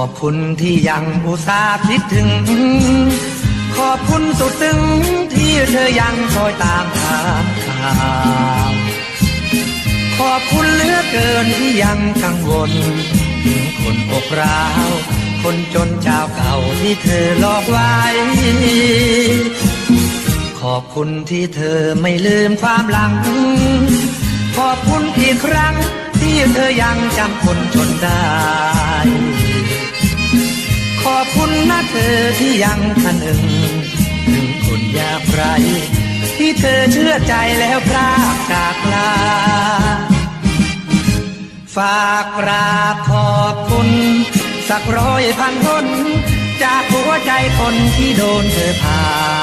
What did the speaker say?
อบคุณที่ยังอุตส่าห์คิดถึง ขอบคุณสุดซึ้งที่เธอยังคอยตามถามข่าวขอบคุณเหลือเกินที่ยังกังวลถึงคนอกร้าว คนจนเจ้าเก่าที่เธอหลอกไว้ ขอบคุณที่เธอไม่ลืมความหลัง ขอบคุณอีกครั้งที่เธอยังจำคนจนได้ อบคุณนะเธอที่ยังทะนึงถึงคนยากไรที่เธอเชื่อใจแล้วพรากจากลา ฝากกราบขอบคุณ สักร้อยพันคน จากหัวใจคนที่โดนเธอพา